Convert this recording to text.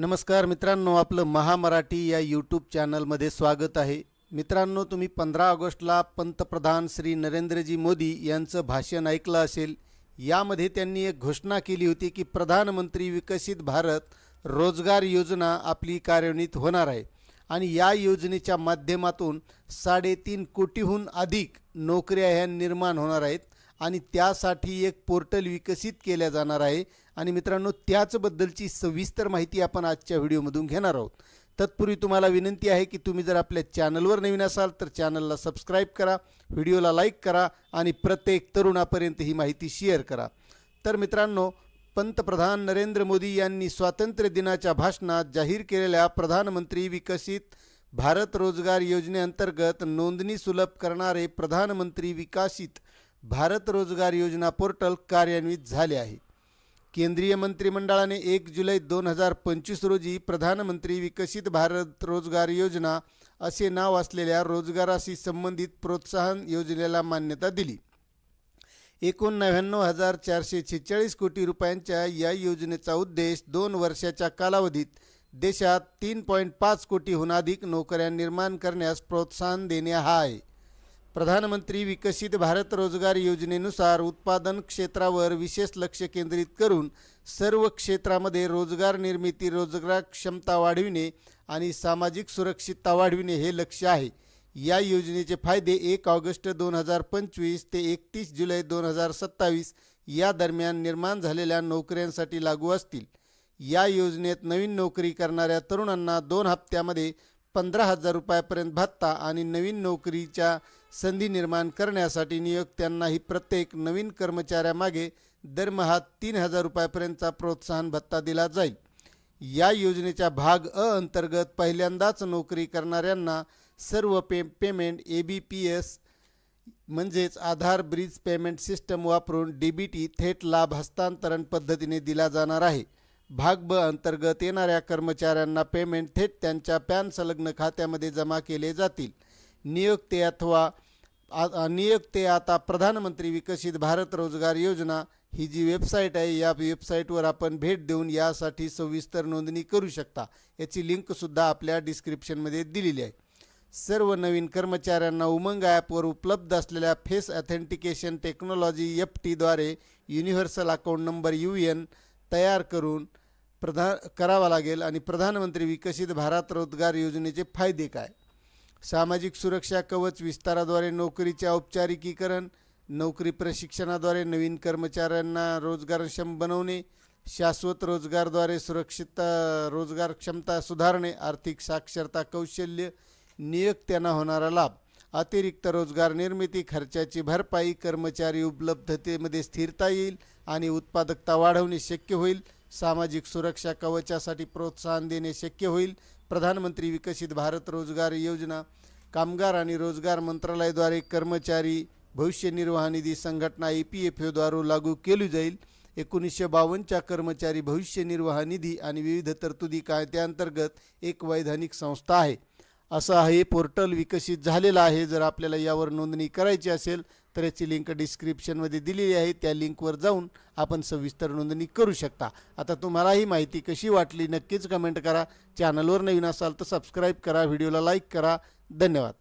नमस्कार मित्रांनो आपलं महामराठी या यूट्यूब चॅनलमध्ये स्वागत आहे. मित्रांनो तुम्ही पंधरा ऑगस्टला पंतप्रधान श्री नरेंद्रजी मोदी यांचं भाषण ऐकलं असेल. यामध्ये त्यांनी एक घोषणा केली होती की प्रधानमंत्री विकसित भारत रोजगार योजना आपली कार्यान्वित होणार आहे. आणि या योजनेच्या माध्यमातून साडेतीन कोटीहून अधिक नोकऱ्या ह्या निर्माण होणार आहेत. आणि त्यासाठी एक पोर्टल विकसित केल्या जाणार आहे. आणि मित्रांनो त्याचबद्दलची सविस्तर माहिती आपण आजच्या व्हिडिओमधून घेणार आहोत. तत्पूर्वी तुम्हाला विनंती आहे की तुम्ही जर आपल्या चॅनलवर नवीन असाल तर चॅनलला सबस्क्राईब करा व्हिडिओला लाईक करा आणि प्रत्येक तरुणापर्यंत ही माहिती शेअर करा. तर मित्रांनो पंतप्रधान नरेंद्र मोदी यांनी स्वातंत्र्य दिनाच्या भाषणात जाहीर केलेल्या प्रधानमंत्री विकसित भारत रोजगार योजनेअंतर्गत नोंदणी सुलभ करणारे प्रधानमंत्री विकसित भारत रोजगार योजना पोर्टल कार्यान्वित झाले आहे. केंद्रीय मंत्रिमंडळाने एक जुलै दोन हजार पंचवीस रोजी प्रधानमंत्री विकसित भारत रोजगार योजना असे नाव असलेल्या रोजगाराशी संबंधित प्रोत्साहन योजनेला मान्यता दिली. एकूण नव्याण्णव हजार चारशे छेचाळीस कोटी रुपयांच्या या योजनेचा उद्देश दोन वर्षाच्या कालावधीत देशात तीन पॉईंट पाच कोटीहून अधिक नोकऱ्या निर्माण करण्यास प्रोत्साहन देणे हा आहे. प्रधानमंत्री विकसित भारत रोजगार योजनेनुसार उत्पादन क्षेत्रावर विशेष लक्ष केंद्रित करून सर्व क्षेत्रामध्ये रोजगार निर्मिती रोजगार क्षमता वाढविणे आणि सामाजिक सुरक्षितता वाढविणे हे लक्ष आहे. या योजनेचे फायदे एक ऑगस्ट दोन हजार पंचवीस ते एकतीस जुलै दोन हजार सत्तावीस या दरम्यान निर्माण झालेल्या नोकऱ्यांसाठी लागू असतील. या योजनेत नवीन नोकरी करणाऱ्या तरुणांना दोन हप्त्यामध्ये पंधरा हजार रुपयापर्यंत भत्ता आणि नवीन नोकरीच्या संधी निर्माण करण्यासाठी नियोक्त्यांनाही प्रत्येक नवीन कर्मचाऱ्यामागे दरमहा तीन हजार रुपयापर्यंतचा प्रोत्साहन भत्ता दिला जाईल. या योजनेच्या भाग अ अंतर्गत पहिल्यांदाच नोकरी करणाऱ्यांना सर्व pay payment A B P S म्हणजेच आधार ब्रिज पेमेंट सिस्टम वापरून डी बी टी थेट लाभ हस्तांतरण पद्धतीने दिला जाणार आहे. भाग ब अंतर्गत येणाऱ्या कर्मचाऱ्यांना पेमेंट थेट त्यांच्या पॅन संलग्न खात्यामध्ये जमा केले जातील. नियोक्ते अथवा आ- नियोक्ते आता प्रधानमंत्री विकसित भारत रोजगार योजना ही जी वेबसाईट आहे या वेबसाईटवर आपण भेट देऊन यासाठी सविस्तर नोंदणी करू शकता. याची लिंकसुद्धा आपल्या डिस्क्रिप्शनमध्ये दिलेली आहे. सर्व नवीन कर्मचाऱ्यांना उमंग ॲपवर उपलब्ध असलेल्या face authentication technology F टीद्वारे universal account number U N तयार करून प्रधान करावा लागेल आणि प्रधानमंत्री विकसित भारत रोजगार योजनेचे फायदे काय? सामाजिक सुरक्षा कवच विस्ताराद्वारे नोकरीचे औपचारिकीकरण नोकरी प्रशिक्षणाद्वारे नवीन कर्मचाऱ्यांना रोजगारक्षम बनवणे शाश्वत रोजगारद्वारे सुरक्षित रोजगार क्षमता सुधारणे आर्थिक साक्षरता कौशल्य नियुक्त्यांना होणारा लाभ अतिरिक्त रोजगार निर्मिती खर्चाची भरपाई कर्मचारी उपलब्धतेमध्ये स्थिरता येईल आणि उत्पादकता वाढवणे शक्य होईल सामाजिक सुरक्षा कवचासाठी प्रोत्साहन देणे शक्य होईल. प्रधानमंत्री विकसित भारत रोजगार योजना. कामगार आणि रोजगार मंत्रालयाद्वारे कर्मचारी भविष्य निर्वाह निधी संघटना ई पी एफ ओद्वारे लागू केली जाईल. एकोणीसशे बावन्नच्या कर्मचारी भविष्य निर्वाह निधी आणि विविध तरतुदी कायद्याअंतर्गत एक वैधानिक संस्था आहे. असं हे पोर्टल विकसित झालेलं आहे. जर आपल्याला यावर नोंदणी करायची असेल तर याची लिंक डिस्क्रिप्शनमध्ये दिलेली आहे. त्या लिंकवर जाऊन आपण सविस्तर नोंदणी करू शकता. आता तुम्हाला ही माहिती कशी वाटली नक्कीच कमेंट करा. चॅनलवर नवीन असाल तर सबस्क्राईब करा. व्हिडिओला लाईक करा. धन्यवाद.